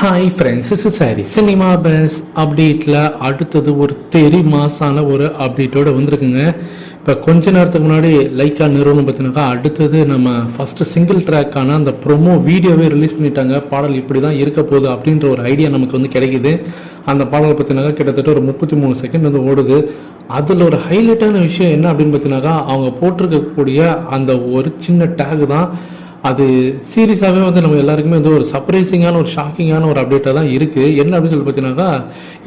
Hi friends is sorry cinema base அப்டேட்டில் அடுத்தது ஒரு தெரி மாசான ஒரு அப்டேட்டோட வந்திருக்குங்க. இப்போ கொஞ்ச நேரத்துக்கு முன்னாடி லைக்கா நிறுவனம் பார்த்தினாக்கா அடுத்தது நம்ம ஃபஸ்ட்டு சிங்கிள் ட்ராக்கான அந்த ப்ரொமோ வீடியோவே ரிலீஸ் பண்ணிட்டாங்க. பாடல் இப்படி தான் இருக்க போகுது அப்படின்ற ஒரு ஐடியா நமக்கு வந்து கிடைக்குது. அந்த பாடலை பார்த்தினாக்கா கிட்டத்தட்ட ஒரு முப்பத்தி மூணு செகண்ட் வந்து ஓடுது. அதில் ஒரு ஹைலைட்டான விஷயம் என்ன அப்படின்னு பார்த்தீங்கன்னாக்கா அவங்க போட்டிருக்கக்கூடிய அந்த ஒரு சின்ன டேக் தான். அது சீரியஸாகவே வந்து நம்ம எல்லாருக்குமே வந்து ஒரு சர்ப்ரைசிங்கான ஒரு ஷாக்கிங்கான ஒரு அப்டேட்டாக தான் இருக்குது என்ன அப்படின்னு சொல்லி பார்த்தீங்கன்னாக்கா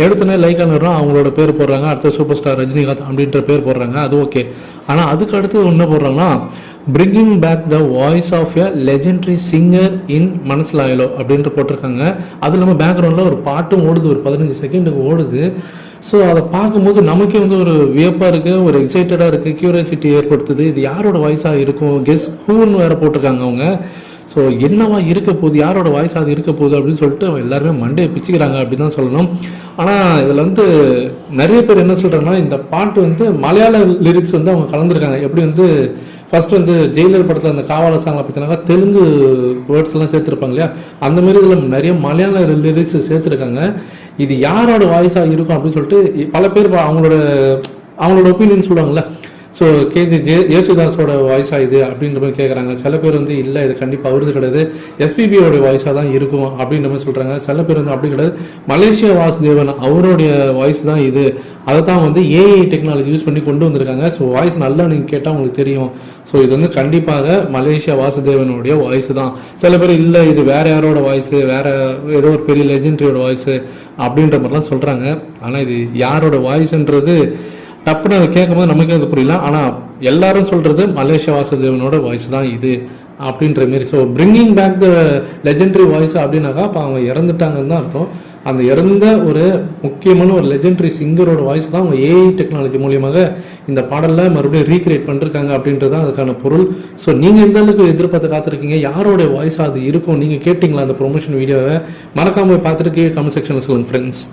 எடுத்தனே லைக் ஆனரும் அவங்களோட பேர் போடுறாங்க அடுத்த சூப்பர் ஸ்டார் ரஜினிகாந்த் அப்படின்ற பேர் போடுறாங்க அது ஓகே ஆனால் அதுக்கு அடுத்து என்ன போடுறாங்கன்னா bringing back the voice of a legendary singer in மனசில் ஆயிலோ அப்படின்ட்டு போட்டிருக்காங்க. அது இல்லாமல் பேக்ரவுண்டில் ஒரு பாட்டும் ஓடுது ஒரு பதினஞ்சு செகண்டுக்கு ஓடுது. ஸோ அதை பார்க்கும்போது நமக்கே வந்து ஒரு வியப்பாக இருக்குது ஒரு எக்ஸைட்டடாக இருக்குது கியூரியாசிட்டி ஏற்படுத்துது. இது யாரோட வாய்ஸாக இருக்கும்? கெஸ் ஹூன்னு வேறு போட்டிருக்காங்க அவங்க. ஸோ என்னவா இருக்க போகுது? யாரோட வாய்ஸ் அது இருக்க போகுது அப்படின்னு சொல்லிட்டு எல்லாருமே மண்டையை பிச்சுக்கிறாங்க அப்படின்னு தான் சொல்லணும். ஆனால் இதில் வந்து நிறைய பேர் என்ன சொல்கிறாங்கன்னா இந்த பாட்டு வந்து மலையாள லிரிக்ஸ் வந்து அவங்க கலந்துருக்காங்க. எப்படி வந்து ஃபர்ஸ்ட் வந்து ஜெயிலர் படத்தில் அந்த காவால சாங்கில் பார்த்தீங்கன்னா தெலுங்கு வேர்ட்ஸ் எல்லாம் சேர்த்துருப்பாங்க இல்லையா? அந்த மாதிரி இதில் நிறைய மலையாள லிரிக்ஸ் சேர்த்துருக்காங்க. இது யாரோட வாய்ஸாக இருக்கும் அப்படின்னு சொல்லிட்டு பல பேர் அவங்களோட அவங்களோட ஒப்பீனியன் சொல்லுவாங்கல்ல. ஸோ கேஜி ஜே யேசுதாஸோட வாய்ஸாக இது அப்படின்ற மாதிரி கேட்குறாங்க சில பேர் வந்து இல்லை இது கண்டிப்பாக அவரது கிடையாது. எஸ்பிபியோட வாய்ஸாக தான் இருக்கும் அப்படின்ற மாதிரி சொல்கிறாங்க சில பேர் வந்து அப்படி கிடையாது. மலேசியா வாசுதேவன் அவருடைய வாய்ஸ் தான் இது. அதை தான் வந்து ஏஐ டெக்னாலஜி யூஸ் பண்ணி கொண்டு வந்திருக்காங்க. ஸோ வாய்ஸ் நல்லா நீங்கள் கேட்டால் உங்களுக்கு தெரியும். ஸோ இது வந்து கண்டிப்பாக மலேசியா வாசுதேவனுடைய வாய்ஸ் தான். சில பேர் இல்லை இது வேற யாரோட வாய்ஸு வேற ஏதோ ஒரு பெரிய லெஜெண்டரியோட வாய்ஸு அப்படின்ற மாதிரிலாம் சொல்கிறாங்க ஆனால் இது யாரோட வாய்ஸ்ன்றது டப்புன்னு அதை கேட்கும்போது நமக்கே அது புரியல. ஆனால் எல்லாரும் சொல்கிறது மலேசியா வாசுதேவனோட வாய்ஸ் தான் இது அப்படின்ற மாரி. So bringing back the legendary voice அப்படின்னாக்கா அப்போ அவங்க இறந்துட்டாங்கன்னு தான் அர்த்தம். அந்த இறந்த ஒரு முக்கியமான ஒரு லெஜெண்டரி சிங்கரோட வாய்ஸ் தான் அவங்க ஏஐ டெக்னாலஜி மூலியமாக இந்த பாடலில் மறுபடியும் ரீக்ரியேட் பண்ணிருக்காங்க அப்படின்றது தான் அதுக்கான பொருள். ஸோ நீங்கள் எந்த அளவுக்கு எதிர்பார்த்து காத்திருக்கீங்க? யாரோட வாய்ஸ் அது இருக்கும்? நீங்கள் கேட்டிங்களா அந்த ப்ரொமோஷன் வீடியோவை மறக்காமல் பார்த்துட்டு கீழே கமெண்ட் செக்ஷனில் சொல்லுங்கள் ஃப்ரெண்ட்ஸ்